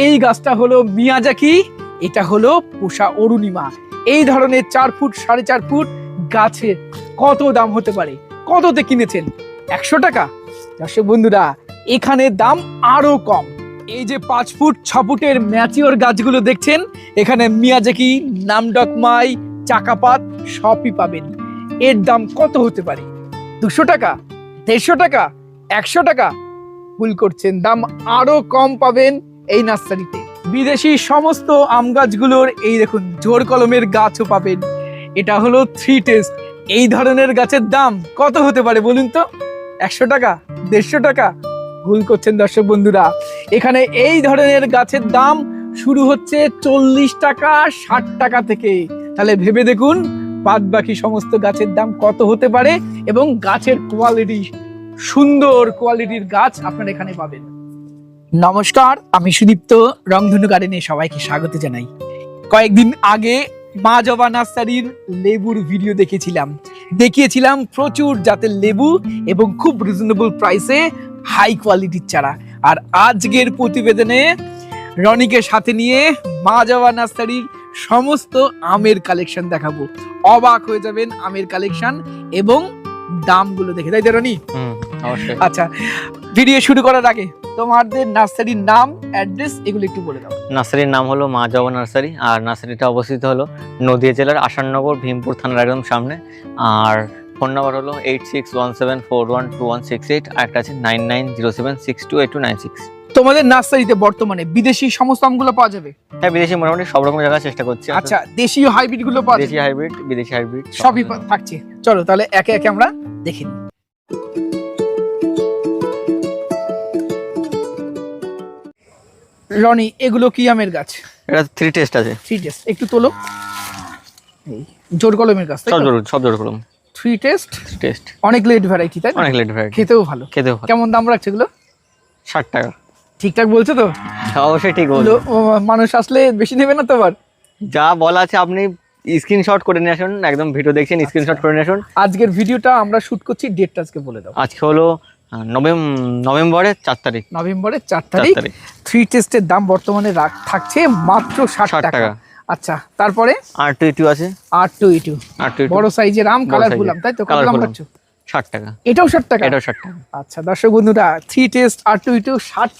এই গাছটা হলো মিয়াজাকি এটা হলো পোষা অরুণিমা। এই ধরনের চার ফুট, সাড়ে চার ফুট গাছে কত দাম হতে পারে? কততে কিনেছেন? একশো টাকা? দর্শক বন্ধুরা, এখানে দাম আরও কম। এই যে পাঁচ ফুট, ছ ফুটের ম্যাচিওর গাছগুলো দেখছেন, এখানে মিয়াজাকি নামডকমাই চাকাপাত সবই পাবেন। এর দাম কত হতে পারে? দুশো টাকা? দেড়শো টাকা? একশো টাকা? ভুল করছেন, দাম আরও কম পাবেন এই নার্সারিতে। বিদেশি সমস্ত আম গাছগুলোর এই দেখুন, জোর কলমের গাছও পাবেন। এটা হলো থ্রি টেস্ট এই ধরনের গাছের দাম কত হতে পারে বলুন তো? একশো টাকা, দেড়শো টাকা? ভুল করছেন দর্শক বন্ধুরা। এখানে এই ধরনের গাছের দাম শুরু হচ্ছে চল্লিশ টাকা, ষাট টাকা থেকে। তাহলে ভেবে দেখুন বাদ বাকি সমস্ত গাছের দাম কত হতে পারে এবং গাছের কোয়ালিটি সুন্দর কোয়ালিটির গাছ আপনারা এখানে পাবেন। নমস্কার আমি সুদীপ্ত রংধনু গার্ডেনে সবাইকে স্বাগত জানাই। কয়েকদিন আগে মা জবা নার্সারির লেবুর ভিডিও দেখেছিলাম। দেখিয়েছিলাম প্রচুর জাতের লেবু এবং খুব রিজনেবল প্রাইসে হাই কোয়ালিটির চারা। আর আজকের প্রতিবেদনে রনিকে সাথে নিয়ে মা জবা নার্সারির সমস্ত আমের কালেকশন দেখাবো। অবাক হয়ে যাবেন আমের কালেকশন এবং দামগুলো দেখে। তাই তো রনি? অবশ্যই। আচ্ছা ভিডিও শুরু করার আগে তোমাদের নার্সারির নাম অ্যাড্রেস এগুলো একটু বলে দাও। নার্সারির নাম হলো মা জবা নার্সারি আর নার্সারিটা অবস্থিত হলো নদিয়া জেলার আসাননগর ভীমপুর থানার একদম সামনে। আর ফোন নাম্বার হলো eight six one seven four one two one six eight আর একটা আছে nine nine zero seven six two eight two nine six. তোমাদের নার্সারিতে বর্তমানে বিদেশি সমস্ত আমগুলো পাওয়া যাবে? হ্যাঁ বিদেশি মোটামুটি সব রকম জায়গায় চেষ্টা করছি। আচ্ছা দেশীয় হাইব্রিডগুলো পাওয়া দেশি হাইব্রিড বিদেশি হাইব্রিড সবই থাকছে। চলো তাহলে একে একে আমরা দেখে নিই। রনি এগুলো কি আমের গাছ? এটা থ্রি টেস্ট আছে। থ্রি টেস্ট একটু তোলো। এই জোর কলমের গাছ সব জোর সব জোর করুন থ্রি টেস্ট থ্রি টেস্ট অনেক লেট ভ্যারাইটি তাই অনেক লেট ভ্যারাইটি খেতেও ভালো। খেতেও ভালো। কেমন দাম রাখছে এগুলো? ষাট টাকা। ঠিকঠাক বলছো তো? অবশ্যই ঠিক ও, মানুষ আসলে বেশি নেবে না তো আবার? যা বলা আছে আপনি স্ক্রিনশট করে নিয়ে আসুন একদম ভিডিও দেখছেন স্ক্রিনশট করে নিয়ে আসুন। আজকের ভিডিওটা আমরা শুট করছি ডেটটা আজকে বলে দাও। আজকে হলো নভেম্বরের চার তারিখ। নভেম্বরের চার তারিখ। থ্রি টেস্টের দাম বর্তমানে থাকছে মাত্র ষাট টাকা। আচ্ছা তারপরে? আর টু টু আছে। আর টু ইটু আর টু বড় সাইজের আম বড় কালারফুল তাই তো? দাম রাখছো ষাট টাকা। এটাও ষাট টাকা? এটাও ষাট টাকা। আচ্ছা দর্শক বন্ধুরা থ্রি টেস্ট আর টু ইটু ষাট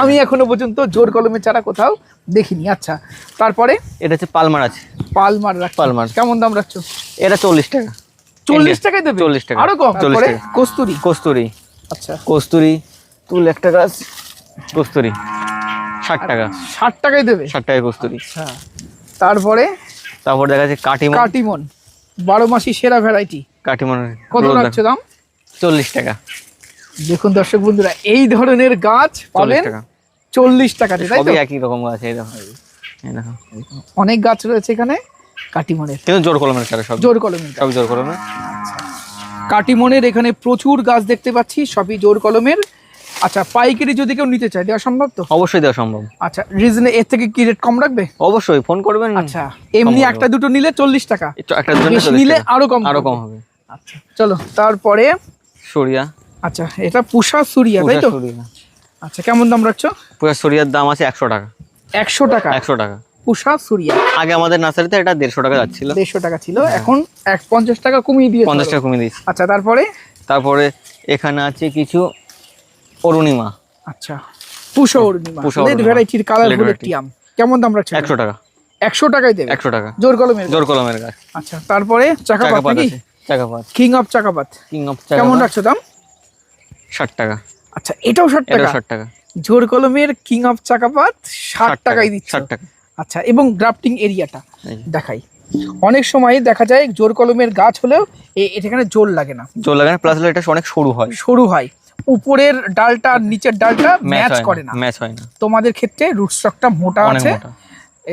আমি এখনও পর্যন্ত জোর কলমের চারা কোথাও দেখিনি। আচ্ছা তারপরে? এটা হচ্ছে পালমার আছে। পালমার রাখছো। পালমার। কেমন দাম রাখছো? এটা চল্লিশ টাকা। চল্লিশ টাকায় দেবে? 40 টাকা। আরও কম? 40 তারপরে টাকা। কস্তুরি। কস্তুরি। আচ্ছা। কস্তুরি। তুল একটা গাছ। কস্তুরি। ষাট টাকা। ষাট টাকায় দেবে। ষাট টাকা কস্তুরি। আচ্ছা। তারপরে? তারপর দেখা যাচ্ছে কাটিমন। কাটিমন। বারো মাসি সেরা ভ্যারাইটি কাটিমন কত রাখছো দাম? চল্লিশ টাকা। দেখুন দর্শক বন্ধুরা এই ধরনের গাছ চল্লিশ পাবেন চল্লিশ টাকাতে তাই তো? একই রকম গাছ এই দেখো। অনেক গাছ রয়েছে এখানে কাটিমনের। কিন্তু জোর কলমের চারা সব। জোর কলমের। সব জোর কলমের। কাটিমনের এখানে প্রচুর গাছ দেখতে পাচ্ছি সবই জোর কলমের। আচ্ছা পাইকারি যদি কেউ নিতে চায় দেওয়া সম্ভব তো? অবশ্যই দেওয়া সম্ভব। আচ্ছা রিজনে এর থেকে কি রেট কম রাখবে? অবশ্যই ফোন করবেন আচ্ছা এমনি একটা দুটো নিলে চল্লিশ টাকা। একটু একটা দুটো নিলে আরও কম আরও কম হবে। আচ্ছা চলো তারপরে সরিয়া। আচ্ছা এটা পুষা সুরিয়া তাই তো? আচ্ছা কেমন দাম রাখছো? পুরা সরিয়ার দাম আছে একশো টাকা। একশো টাকা। একশো টাকা। পুষা সুরিয়া। আগে আমাদের নার্সারিতে এটা দেড়শো টাকা যাচ্ছিল। দেড়শো টাকা ছিল এখন এক পঞ্চাশ টাকা কমিয়ে দিয়ে পঞ্চাশ টাকা কমিয়ে দিয়েছি। আচ্ছা তারপরে? তারপরে এখানে আছে কিছু অরুণিমা। আচ্ছা পুষা অরুণিমা। পুষা লেড ভ্যারাইটির কালারফুল একটি আম। কেমন দাম রাখছো একশো টাকা। একশো টাকায় দেবে। একশো টাকা। জোর কলমের জোর কলমের গাছ। আচ্ছা তারপরে চাকাপাত চাকাপাত নাকি? চাকাপাত। কিং অফ চাকাপাত। কিং অফ কেমন রাখছো দাম? ষাট টাকা। আচ্ছা এটাও ষাট টাকা? ষাট টাকা। জোর কলমের কিং অফ চাকাপাত ষাট টাকায় দিচ্ছে। ষাট টাকা। আচ্ছা এবং গ্রাফটিং এরিয়াটা দেখাই। অনেক সময় দেখা যায় জোর কলমের গাছ হলেও এখানে জোর লাগে না। জোর লাগে না প্লাস এটা অনেক সরু হয়। সরু হয়। উপরের ডালটা আর নিচের ডালটা ম্যাচ করে না। ম্যাচ হয় না। তোমাদের ক্ষেত্রে রুট স্টকটা মোটা আছে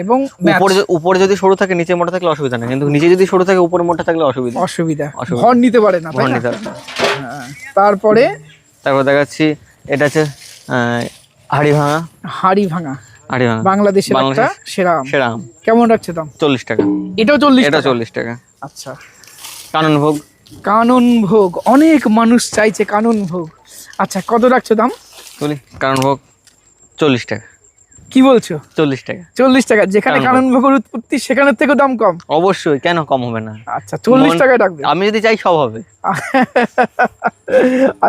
এবং উপরে উপরে যদি সরু থাকে নিচে মোটা থাকলে অসুবিধা নেই। কিন্তু নিচে যদি সরু থাকে উপরে মোটা থাকলে অসুবিধা। অসুবিধা। ভর নিতে পারে না ভর নিতে। হ্যাঁ। তারপরে তারপর দেখাচ্ছি এটা হচ্ছে হাড়ি ভাঙা। হাড়ি ভাঙা। বাংলাদেশের একটা সেরা আম। সেরা আম। কেমন রাখছে দাম? চল্লিশ টাকা। এটাও চল্লিশ এটা চল্লিশ টাকা। আচ্ছা। কানন ভোগ। কানন ভোগ। অনেক মানুষ চাইছে কানন ভোগ। আচ্ছা কত রাখছো দাম? বলি কানন ভোগ চল্লিশ টাকা। কি বলছো? চল্লিশ টাকা। চল্লিশ টাকা যেখানে কানন ভোগের উৎপত্তি সেখানের থেকে দাম কম? অবশ্যই কেন কম হবে না? আচ্ছা চল্লিশ টাকায় রাখবে আমি যদি চাই সব হবে।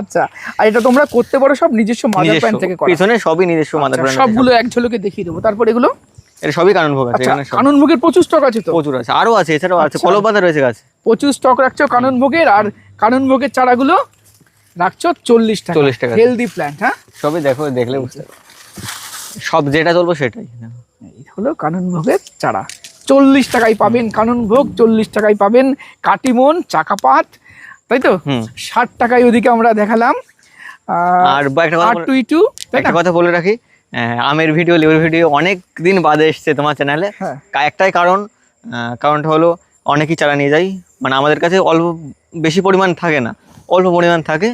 আচ্ছা আর এটা তোমরা করতে পারো সব নিজস্ব মাদার প্যান্ট থেকে পিছনে সবই নিজস্ব মাদার আচ্ছা, সবগুলো এক ঝলকে দেখিয়ে দেবো। তারপর এগুলো? এটা সবই কারণ ভোগ আছে আচ্ছা এখানে সব। কাননভোগের প্রচুর স্টক আছে তো? প্রচুর আছে আরও আছে এছাড়াও আছে আচ্ছা। কলম পাতা রয়েছে গাছ। প্রচুর স্টক রাখছো কাননভোগের আর কাননভোগের চারাগুলো রাখছো চল্লিশ টাকা। 40 টাকা। হেলদি প্ল্যান্ট হ্যাঁ? সবই দেখো দেখলে বুঝতে পারবে। সব যেটা চলবো সেটাই। এই হলো কাননভোগের চারা। চল্লিশ টাকায় পাবেন কাননভোগ চল্লিশ টাকায় পাবেন কাটিমন চাকাপাত তাই তো? হুম। ষাট টাকায় ওদিকে আমরা দেখালাম। আর একটা কথা আর বলে- টু টু একটা কথা বলে রাখি আমের ভিডিও লেবুর ভিডিও অনেক দিন বাদে এসছে তোমার চ্যানেলে একটাই কারণ কারণটা হলো অনেকই চারা নিয়ে যাই। মানে আমাদের কাছে অল্প বেশি পরিমাণ থাকে না। অল্প পরিমাণ থাকে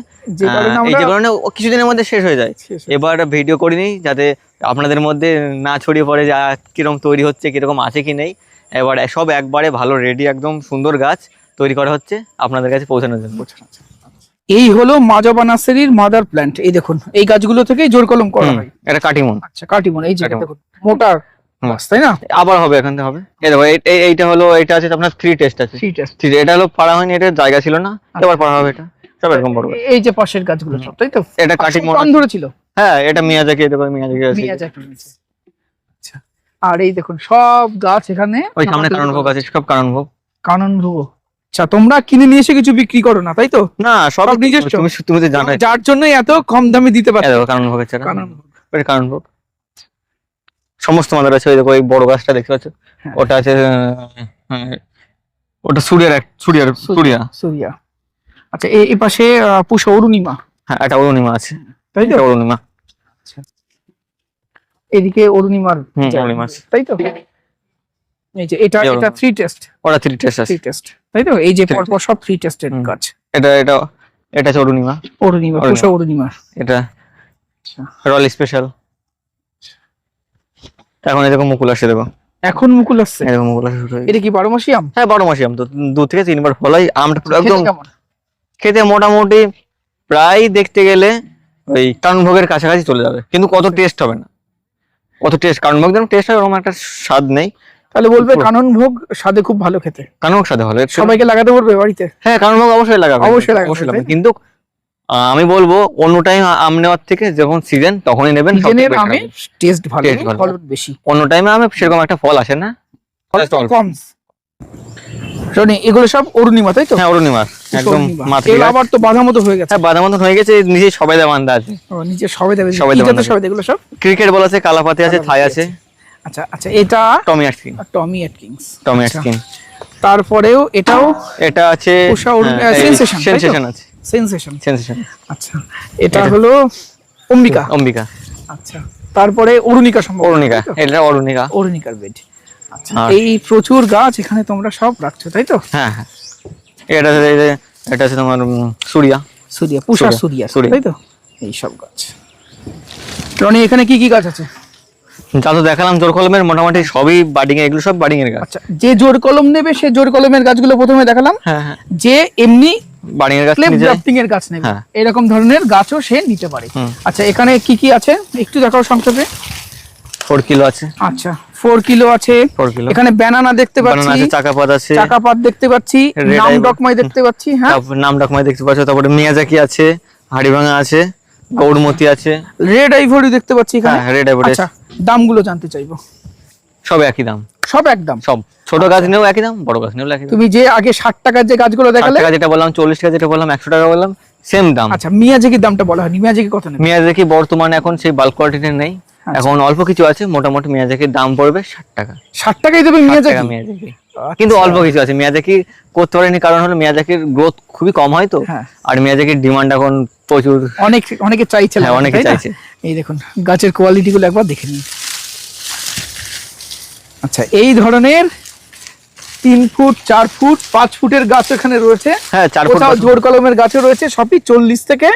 এই যে কারণে কিছুদিনের মধ্যে শেষ হয়ে যায়। এবার ভিডিও করিনি যাতে আপনাদের মধ্যে না ছড়িয়ে পড়ে যা কীরকম তৈরি হচ্ছে কীরকম আছে কি নেই। এবার সব একবারে ভালো রেডি একদম সুন্দর গাছ তৈরি করা হচ্ছে আপনাদের কাছে পৌঁছানোর জন্য। এই হলো মাজবা নার্সারির মাদার প্ল্যান্ট এই দেখুন এই গাছগুলো থেকেই জোর কলম করা হয়। এটা কাটিমন। আচ্ছা কাটিমন এই যে দেখুন মোটা। তাই না? আবার হবে এখান থেকে হবে। এই দেখো এই- এই- এইটা হলো এটা আছে আপনার থ্রি টেস্ট আছে। থ্রি টেস্ট এটা হলো পাড়া হয়নি এটা জায়গা ছিল না এবার পাড়া হবে এটা। সব এরকম বড় এই যে পাশের গাছগুলো সব তাই তো? এটা কাটিং প্রাণ ধরেছিল? হ্যাঁ এটা মিয়াজাকি এটা মিয়াজাকি আছে মিয়াজাকি আচ্ছা। আর এই দেখুন সব গাছ এখানে ওই সামনে আছে সব আচ্ছা তোমরা কিনে নিয়ে এসে কিছু বিক্রি করো না তাই তো? না সব সব নিজস্ব? তুমি তুমি তো জানাই যার জন্যই এত কম দামে দিতে পারছ। দেখো কারণ ভোগের চারা কানন ভোগ। এটা কারণ ভোগ সমস্ত মাদার আছে ওই দেখো এই বড় গাছটা দেখতে পাচ্ছ? হ্যাঁ। ওটা আছে হ্যাঁ, ওটা সূর্যের এক সূর্যের সূর্যা। সুরিয়া। আচ্ছা এই পাশে পুষ অরুণিমা। হ্যাঁ এটা অরুণিমা আছে। তাই তো? অরুণিমা। এদিকে অরুণিমার অরুণিমা তাই তো? এই যে এটা এটা থ্রি টেস্ট ওটা থ্রি টেস্ট আছে। থ্রি টেস্ট তাই তো? এই যে পরপর সব থ্রি টেস্টের হুম। এটা এটা এটা আছে অরুণিমা। অরুণিমা অরুণিমা। পুষ অরুণিমা। এটা আচ্ছা। স্পেশাল এখন এই মুকুল আসছে দেখো। এখন মুকুল আসছে? মুকুল হয়ে এটা কি বারো মাসি আম হ্যাঁ বারো মাসি আম তো। দু থেকে তিনবার ফলাই আমটা একদম খেতে মোটামুটি প্রায় দেখতে গেলে ওই কারণভোগের কাছাকাছি চলে যাবে। কিন্তু কত টেস্ট হবে না। কত টেস্ট কারণভোগ যেন টেস্ট হবে ওরকম একটা স্বাদ নেই। তাহলে বলবে পুরো। কানন ভোগ স্বাদে খুব ভালো খেতে। কারণভোগ স্বাদে ভালো। সবাইকে লাগাতে পারবে বাড়িতে? হ্যাঁ কারণভোগ অবশ্যই লাগাবে। অবশ্যই লাগাবে, অবশ্যই লাগাবে। কিন্তু আমি বলব অন্য টাইম আম নেওয়ার থেকে যখন সিজন তখনই নেবেন সিজনের আমে টেস্ট ভালো ভালো। বেশি। অন্য টাইমে আমি সেরকম একটা ফল আসে না। অল্প। কম। এগুলো সব অরুণিমা তাই তো? হ্যাঁ অরুণিমার একদম অরুণিমা। মাতৃ এগুলো গাছ। আবার তো বাধা মতো হয়ে গেছে। হ্যাঁ বাদাম মতন হয়ে গেছে নিজে সবাই দেওয়া বান্ধা আছে। ও, নিচে সবাই দেবে সবাই কি দেবে জাতের আমাদের। সবাই এগুলো সব? ক্রিকেট বল আছে কালাপাতি আছে থাই আছে। আচ্ছা আচ্ছা এটা Tommy Atkin Tommy Atkins Tommy আচ্ছা। তারপরেও এটাও এটা আছে উষা? সেনসেশন আছে। সেন্সেশন সেনসেশন আচ্ছা এটা হলো অম্বিকা। অম্বিকা। আচ্ছা তারপরে অরুণিকা সম্ভব। অরুণিকা এটা অরুণিকা। অরুণিকার বেড এই প্রচুর গাছ এখানে তোমরা সব রাখছো তাই তো? হ্যাঁ হ্যাঁ। এটা এটা আছে তোমার সুরিয়া। সুরিয়া পুষা সুরিয়া। তাই তো? এই সব গাছ। রনি এখানে কি কি গাছ আছে? যা তো দেখালাম জোর কলমের মোটামুটি সবই বাডিং এগুলো সব বাডিং এর গাছ। আচ্ছা যে জোর কলম নেবে সে জোর কলমের গাছগুলো প্রথমে দেখালাম। হ্যাঁ হ্যাঁ। যে এমনি বাডিং এর গাছ নিজে গ্রাফটিং এর গাছ নেবে। হ্যাঁ। এরকম ধরনের গাছও সে নিতে পারে। আচ্ছা এখানে কি কি আছে? একটু দেখাও সংক্ষেপে। ফোর কিলো আছে। আচ্ছা কিলো আছে। কিলো এখানে ব্যানানা দেখতে পাচ্ছি। আছে চাকাপাত আছে। চাকাপাত দেখতে পাচ্ছি। নাম ডকমাই দেখতে পাচ্ছি হ্যাঁ। তারপর নাম ডাকমাই দেখতে পাচ্ছ। তারপরে মিয়াজাকি আছে হাড়িভাঙা আছে গৌড়মতি আছে। রেড আইভরি দেখতে পাচ্ছি এখানে। হ্যাঁ রেড অ্যাভোডেস আচ্ছা দামগুলো জানতে চাইব। সব একই দাম। সব একদম? সব। ছোট গাছ নিয়েও একই দাম বড় গাছ নিয়েও একই তুমি যে আগে ষাট টাকার যে গাছগুলো দেখালে টাকা যেটা বললাম চল্লিশ টাকা যেটা বললাম একশো টাকা বললাম সেম দাম। আচ্ছা মিয়াজাকির দামটা বলা হয়নি। মিয়াজাকি কত নেবে? মিয়াজাকি বর্তমানে এখন সেই বাল্ক কোয়ান্টিটি নেই। আচ্ছা। এখন অল্প কিছু আছে মোটামুটি মিয়াজাকির দাম পড়বে ষাট টাকা। ষাট টাকাই দেবে মিয়াজাকি? মিয়াজাকি। কিন্তু অল্প কিছু আছে মিয়াজাকি করতে পারেনি কারণ হলো মিয়াজাকির গ্রোথ খুবই কম হয় তো হ্যাঁ। আর মিয়াজাকির ডিমান্ড এখন প্রচুর। অনেক অনেকে চাইছে হ্যাঁ, অনেকে চাইছে। এই দেখুন গাছের কোয়ালিটি গুলো একবার দেখে নিন। আচ্ছা এই ধরনের তিন ফুট চার ফুট পাঁচ ফুটের গাছ এখানে রয়েছে। হ্যাঁ চার ফুট। জোর কলমের গাছও রয়েছে সবই চল্লিশ থেকে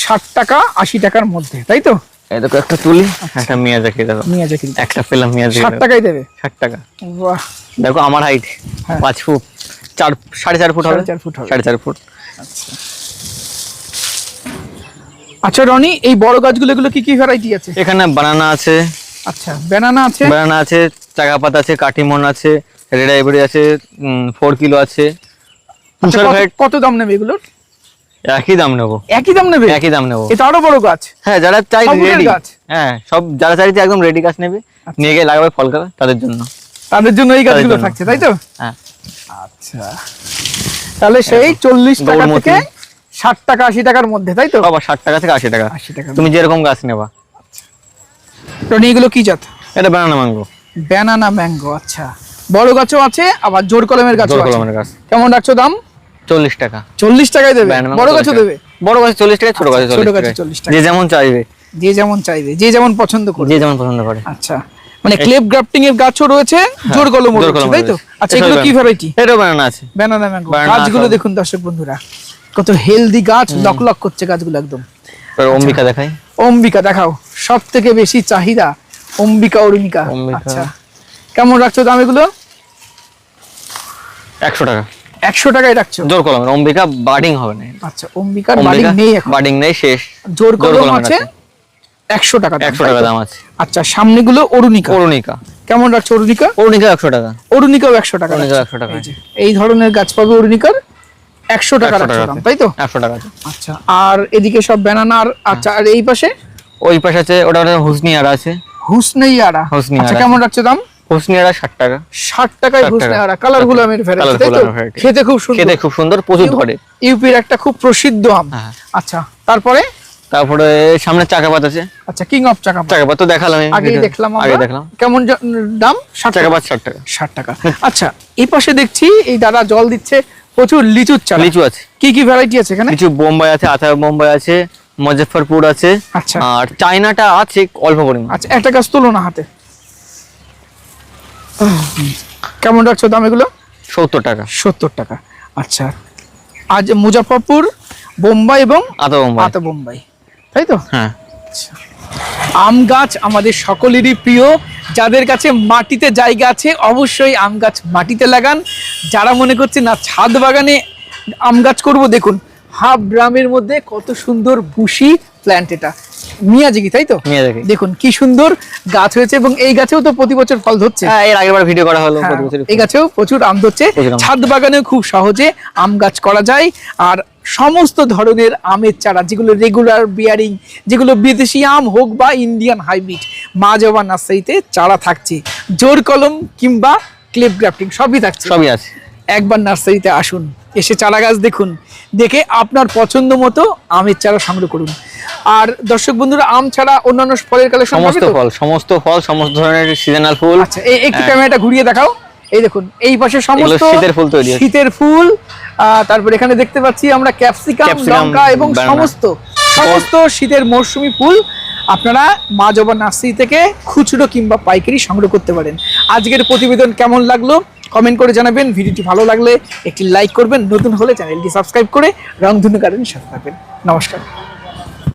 ষাট টাকা আশি টাকার মধ্যে তাই তো? এই দেখো একটা তুলি। একটা মিয়াজাকি দেখো। মিয়াজাকি একটা পেলাম মিয়াজাকি ষাট দেখো। টাকাই দেবে? ষাট টাকা। বাহ। দেখো আমার হাইট হ্যাঁ। পাঁচ ফুট। চার সাড়ে চার ফুট হবে? সাড়ে চার ফুট হবে। সাড়ে চার ফুট। আচ্ছা। আচ্ছা রনি এই বড় গাছগুলো এগুলো কি কি ভ্যারাইটি আছে? এখানে বানানা আছে। আচ্ছা ব্যানানা আছে। ব্যানানা আছে চাকাপাত আছে কাটিমন আছে রেড আইভরি আছে ফোর কিলো আছে। আচ্ছা, কত দাম নেবে এগুলোর? একই দাম নেব। একই দাম নেবে? একই দাম নেব। এটা আরও বড় গাছ। হ্যাঁ যারা চাই রেডি গাছ? হ্যাঁ সব যারা চাইছে একদম রেডি গাছ নেবে। আচ্ছা। নিয়ে গিয়ে লাগাবে ফল খাবে তাদের জন্য। তাদের জন্য এই গাছগুলো থাকছে তাই তো? হ্যাঁ। আচ্ছা। তাহলে সেই চল্লিশ টাকা থেকে ষাট টাকা আশি টাকার মধ্যে তাই তো? আবার ষাট টাকা থেকে আশি টাকা। আশি টাকা তুমি যেরকম গাছ নেবা। টনি এগুলো কি জাত? এটা ব্যানানা ম্যাঙ্গো ব্যানানা ম্যাঙ্গো আচ্ছা। বড় গাছও আছে আবার জোর কলমের গাছও আছে। কলমের গাছ। কেমন রাখছো দাম? চল্লিশ টাকা। চল্লিশ টাকায় দেবে? বড় গাছও দেবে? বড় গাছ চল্লিশ টাকা ছোট গাছ আচ্ছা, ছোট গাছে 40 চল্লিশ টাকা। যে যেমন চাইবে। যে যেমন চাইবে যে যেমন পছন্দ করবে যে যেমন পছন্দ করে। আচ্ছা। মানে ক্লেপ গ্রাফটিং এর গাছও রয়েছে জোর কলম হ্যাঁ, জোর রয়েছে তাই তো? আচ্ছা এগুলো কি? ভ্যারাইটি এটাও ব্যানানা আছে। Banana mango. গাছগুলো দেখুন দর্শক বন্ধুরা। কত হেলদি গাছ লক লক করছে গাছগুলো একদম। এবার অম্বিকা দেখাই। অম্বিকা দেখাও। সব থেকে বেশি চাহিদা অম্বিকা অরুণিকা আচ্ছা। কেমন রাখছো দাম এগুলো? একশো টাকা। একশো টাকায় রাখছো জোর কলমের অম্বিকা বার্ডিং হবে না। আচ্ছা অম্বিকার বাড়ি নেই এখন। বার্ডিং নেই শেষ। জোর কলম আছে। একশো টাকা একশো টাকা দাম আছে। আচ্ছা সামনেগুলো অরুণিকা। অরুণিকা। কেমন রাখছো অরুণিকা? অরুণিকা একশো টাকা। অরুণিকাও একশো টাকা। 100 টাকা। এই ধরনের গাছ পাবে অরুণিকার? একশো টাকা দাম তাই তো? একশো টাকা আচ্ছা আর এদিকে সব ব্যানানা আর আচ্ছা আর এই পাশে? ওই পাশে আছে ওটা হুসনিয়ারা আছে। হুসনেইয়ারা। হুসনিয়ারা আচ্ছা কেমন রাখছো দাম? হুসনিয়ারা টাকা। ষাট টাকায় 60 কালার গুলামের ভ্যারাইটি তাই তো? খেতে খুব সুন্দর। খেতে খুব সুন্দর প্রচুর ধরে। ইউপির একটা খুব প্রসিদ্ধ আম। হ্যাঁ। আচ্ছা তারপরে? তারপরে সামনে চাকাপাত আছে। আচ্ছা কিং অফ চাকাপাত। তো দেখালাম video- দেখলাম আগে দেখলাম। কেমন দাম? টাকা। চাকাপাত ষাট টাকা। ষাট টাকা। আচ্ছা এই পাশে দেখছি এই দাদা জল দিচ্ছে প্রচুর লিচুর চারা। লিচু আছে। কি কি ভ্যারাইটি আছে এখানে? লিচু বোম্বাই আছে আথা বোম্বাই আছে মুজফ্ফরপুর আছে। আচ্ছা। আর চাইনাটা আছে অল্প পরিমাণ। আচ্ছা একটা গাছ তুলো না হাতে। কেমন রাখছো দাম এগুলো? সত্তর টাকা। সত্তর টাকা। আচ্ছা। আজ মুজাফরপুর বোম্বাই এবং আতা বোম্বাই। আতা বোম্বাই। তাই তো? হ্যাঁ। আম গাছ আমাদের সকলেরই প্রিয়। যাদের কাছে মাটিতে জায়গা আছে অবশ্যই আম গাছ মাটিতে লাগান। যারা মনে করছে না ছাদ বাগানে আম গাছ করব দেখুন হাফ ড্রামের মধ্যে কত সুন্দর বুশি প্ল্যান্ট এটা। মিয়াজিকি তাই তো? নিয়ে দেখুন কি সুন্দর গাছ হয়েছে এবং এই গাছেও তো প্রতি বছর ফল ধরছে। হ্যাঁ এর আগের বার ভিডিও করা হলো হ্যাঁ, প্রতি বছরই। এই গাছেও প্রচুর আম ধরছে। ছাদ বাগানেও খুব সহজে আম গাছ করা যায়। আর সমস্ত ধরনের আমের চারা যেগুলো রেগুলার বিয়ারিং যেগুলো বিদেশি আম হোক বা ইন্ডিয়ান হাইব্রিড মা জবা নার্সারিতে চারা থাকছে। জোর কলম কিংবা ক্লিপ গ্রাফটিং সবই থাকছে। সবই আছে। একবার নার্সারিতে আসুন। এসে চারা গাছ দেখুন। দেখে আপনার পছন্দ মতো আমের চারা সংগ্রহ করুন। আর দর্শক বন্ধুরা আম ছাড়া অন্যান্য ফলের কালেকশন সমস্ত ফল সমস্ত ফল সমস্ত ধরনের সিজনাল ফুল। আচ্ছা এই একটু। ক্যামেরাটা ঘুরিয়ে দেখাও। এই দেখুন এই পাশে সমস্ত শীতের ফুল তৈরি শীতের ফুল। আহ, তারপর এখানে দেখতে পাচ্ছি আমরা ক্যাপসিকাম লঙ্কা এবং সমস্ত সমস্ত শীতের মরশুমি ফুল আপনারা মা জবা নার্সারি থেকে খুচরো কিংবা পাইকারি সংগ্রহ করতে পারেন। আজকের প্রতিবেদন কেমন লাগল? কমেন্ট করে জানাবেন। ভিডিওটি ভালো লাগলে একটি লাইক করবেন। নতুন হলে চ্যানেলটি সাবস্ক্রাইব করে রংধনু গার্ডেন সাথে থাকবেন। নমস্কার।